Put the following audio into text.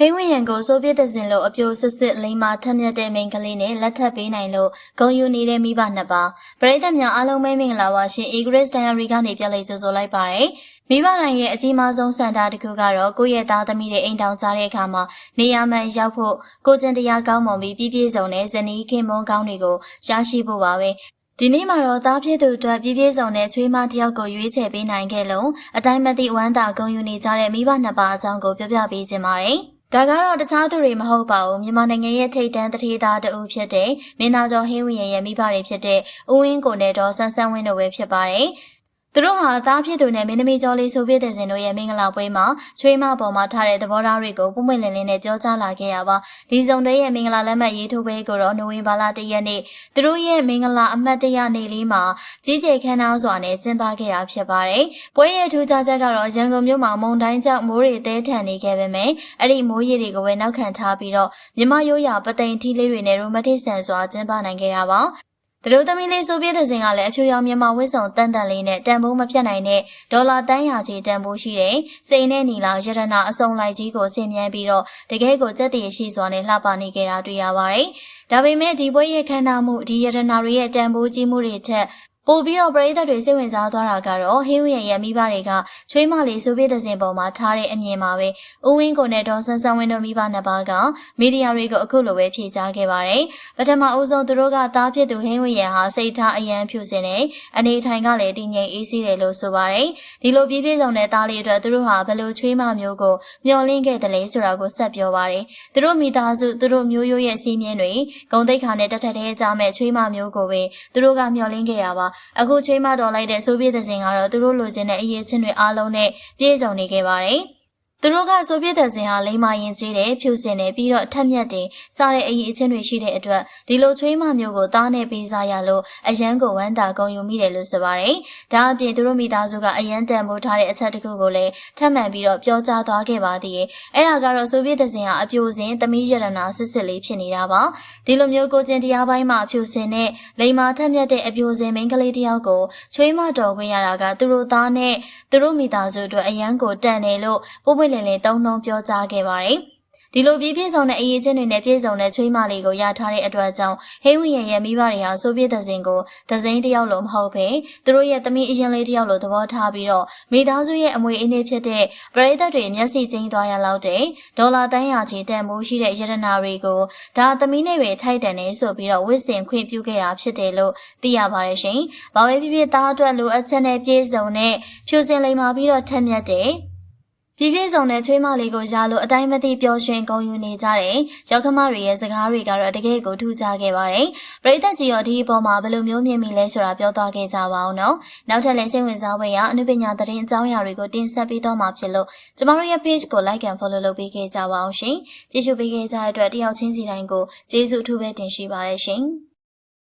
ဟိန်းဝင်းရံကိုဆိုဗီယက်သက်စင်လို့အပြိုစစ်စစ်လိမ္မာထက်မြက်တဲ့မိန်းကလေးနဲ့လက်ထပ်ပေးနိုင်လို့ဂုံယူနေတဲ့မိဘနှစ်ပါးပရိသတ်များအားလုံးပဲမင်္ဂလာပါရှင် Egress Diary ကနေပြန်လည်ကြိုဆိုလိုက်ပါရယ်မိဘတိုင်းရဲ့အကြီးမားဆုံးစံတာတစ်ခုကတော့ကိုယ့်ရဲ့သားသမီးတွေအိမ်တောင်ကြတဲ့အခါမှာနေရာမှန်ရောက်ဖို့ကိုကျင်တရားကောင်းမွန်ပြီးပြည့်ပြည့်စုံတဲ့ဇနီးခင်မွန်းကောင်းတွေကိုရရှိဖို့ပါပဲဒီနေ့မှာတော့သားဖြစ်သူအတွက်ပြည့်ပြည့်စုံတဲ့ချွေးမတစ်ယောက်ကိုရွေးချယ်ပေးနိုင်ခဲ့လို့အတိုင်းမသိဝမ်းသာဂုဏ်ယူနေကြတဲ့မိဘနှစ်ပါးအကြောင်းကိုပြောပြပေးခြင်းပါတယ်။ ဒါကတော့တခြားသူတွေမဟုတ်ပါဘူးမြန်မာနိုင်ငံရဲ့ထိပ်တန်းတထေးသားတဦးဖြစ်တဲ့မင်းသားကျော်ဟင်းဝင်းရဲ့မိဘတွေဖြစ်တဲ့ဦးဝင်းကိုနဲ့တော့ဆန်းဆန်းဝင်းတို့ပဲဖြစ်ပါတယ်။ သူတို့ဟာသားဖြစ်သူနဲ့မင်းသမီးကျော်လေးဆိုပြတဲ့စင်တို့ရဲ့မင်္ဂလာပွဲမှာချွေးမပေါ်မှာထားတဲ့သဘောထားတွေကိုပုံမှန်လင်းလင်းနဲ့ပြောကြားလာခဲ့ရပါဒီစုံတွေရဲ့မင်္ဂလာလက်မှတ်ရေးထိုးပွဲကိုတော့နိုဝင်ဘာလ၁ရက်နေ့သူတို့ရဲ့မင်္ဂလာအမှတ်တရနေ့လေးမှာကြီးကျယ်ခမ်းနားစွာနဲ့ကျင်းပခဲ့တာဖြစ်ပါတယ်ပွဲရဲ့ထူးခြားချက်ကတော့ရန်ကုန်မြို့မှာမုံတိုင်းကြောင့်မိုးတွေတဲထန်နေခဲ့ပေမဲ့အဲ့ဒီမိုးရေတွေကိုပဲနောက်ခံထားပြီးတော့မြမရိုးရာပသိမ်ထီးလေးတွေနဲ့ရိုမတစ်ဆန်စွာကျင်းပနိုင်ခဲ့တာပါ တရုတ်သမီးလေးဆိုပြတဲ့စဉ်ကလည်းအဖြူရောင်မြန်မာဝစ်စုံတန်တန်လေးနဲ့တန်ဖိုးမဖြတ်နိုင်တဲ့ဒေါ်လာတန်းရာကြီးတန်ဖိုးရှိတဲ့စိန်နဲ့နီလာရတနာအစုံလိုက်ကြီးကိုဆင်မြန်းပြီးတော့တကယ်ကိုကြက်တည်ရှိစွာနဲ့လှပနေကြတာတွေ့ရပါတယ်။ဒါပေမဲ့ဒီပွဲရဲ့ခန္ဓာမှုဒီရတနာတွေရဲ့တန်ဖိုးကြီးမှုတွေထက် ပို့ပြီးတော့ပရိသတ်တွေစိတ်ဝင်စားသွားတာကတော့ဟင်းဝင်းရဲ့မိဘတွေကချွေးမလေးဆိုပြတဲ့စဉ်ပေါ်မှာထားတဲ့အမြင်ပါပဲ။ဦးဝင်းကိုနဲ့ဒေါ်ဆန်းဆန်းဝင်းတို့မိဘနှစ်ပါးကမီဒီယာတွေကိုအခုလိုပဲဖြေကြားခဲ့ပါတယ်။ပထမအဦးဆုံးသူတို့ကသားဖြစ်သူဟင်းဝင်းရဲ့ဟာစိတ်ထားအယံဖြူစင်တဲ့အနေထိုင်ကလည်းတည်ငြိမ်အေးဆေးတယ်လို့ဆိုပါတယ်။ဒီလိုပြည့်ပြည့်စုံတဲ့သားလေးအတွက်သူတို့ဟာဘယ်လိုချွေးမမျိုးကိုမျှော်လင့်ခဲ့တယ်လဲဆိုတာကိုဆက်ပြောပါတယ်။သူတို့မိသားစုသူတို့မျိုးရိုးရဲ့စီးမြင်တွေဂုံတိတ်ခါနဲ့တက်ထက်တဲ့ကြမဲ့ချွေးမမျိုးကိုပဲသူတို့ကမျှော်လင့်ခဲ့ရပါ။အခုချွေးမတော်လိုက်တဲ့ဆိုဗီယက်သင်ကတော့သူတို့လိုချင်တဲ့အရေးချင်းတွေအားလုံးနဲ့ပြည့်စုံနေခဲ့ပါတယ်။ သူတို့ကဆိုဗီယက်သက်စင်ဟာလိမ္မာရင်ကျေးတယ်ဖြူစင်တယ်ပြီးတော့ထက်မြက်တယ်စားတဲ့အရေးအချင်းတွေရှိတဲ့အတွက်ဒီလိုချွေးမမျိုးကိုသားနဲ့ပေးစားရလို့အရန်ကိုဝမ်းသာဂုဏ်ယူမိတယ်လို့ဆိုပါတယ်။ဒါအပြင်သူတို့မိသားစုကအရန်တန်ဖိုးထားတဲ့အချက်တစ်ခုကိုလည်းထပ်မံပြီးတော့ပြောကြားသွားခဲ့ပါသေးတယ်။အဲ့ဒါကတော့ဆိုဗီယက်သက်စင်ဟာအပြိုစင်သမီးရတနာစစ်စစ်လေးဖြစ်နေတာပါ။ဒီလိုမျိုးကိုကျင်တရားပိုင်းမှာဖြူစင်တဲ့လိမ္မာထက်မြက်တဲ့အပြိုစင်မိန်းကလေးတယောက်ကိုချွေးမတော်ခွင့်ရတာကသူတို့သားနဲ့သူတို့မိသားစုအတွက်အရန်ကိုတန်တယ်လို့ပို့ပွင့်လင်းလင်းတုံးနှုံပြောကြားခဲ့ပါတယ်။ဒီလိုပြည့်ပြည့်စုံတဲ့အရေးချင်းတွေနဲ့ပြည့်စုံတဲ့ချွေးမလေးကိုရထားတဲ့အတွက်ကြောင့်ဟိဝင်းရဲ့ရဲ့မိဘတွေဟာဆိုဗီယက်သစင်ကိုသစင်းတယောက်လိုမဟုတ်ဘဲသူတို့ရဲ့သမီးအရင်လေးတယောက်လိုသဘောထားပြီးတော့မိသားစုရဲ့အမွေအင်းလေးဖြစ်တဲ့ပရိသတ်တွေမျက်စိချင်းသွားရလောက်တဲ့ဒေါ်လာတန်းရာချီတန်မိုးရှိတဲ့ရတနာတွေကိုဒါသမီးနဲ့ပဲထိုက်တန်နေဆိုပြီးတော့ဝစ်စင်ခွင့်ပြုခဲ့တာဖြစ်တယ်လို့သိရပါတယ်ရှင်။ဘာပဲဖြစ်ဖြစ်သားအတွက်လိုအပ်ချက်နဲ့ပြည့်စုံတဲ့ဖြူစင်လိမ္မာပြီးတော့ထက်မြက်တဲ့ ပြည့်ပြည့်စုံတဲ့ချွေးမလေးကိုရလို့အတိုင်းမသိပျော်ရွှင်ဂုဏ်ယူနေကြတဲ့ရောက်ခမတွေရဲ့စကားတွေကတော့တကယ်ကိုထူးခြားခဲ့ပါတယ်။ပရိသတ်ကြီးရောဒီအပေါ်မှာဘယ်လိုမျိုးမြင်မိလဲဆိုတာပြောသွားခဲ့ကြပါအောင်နော်။နောက်ထပ်လည်းစိတ်ဝင်စားဖွယ်ရာအနုပညာသတင်းအကြောင်းအရာတွေကိုတင်ဆက်ပေးတော့မှာဖြစ်လို့ကျမတို့ရဲ့ page ကို like and follow လုပ်ပေးခဲ့ကြပါအောင်ရှင်။ကြည့်ရှုပေးခဲ့ကြတဲ့အတွက်တယောက်ချင်းစီတိုင်းကိုကျေးဇူးအထူးပဲတင်ရှိပါတယ်ရှင်။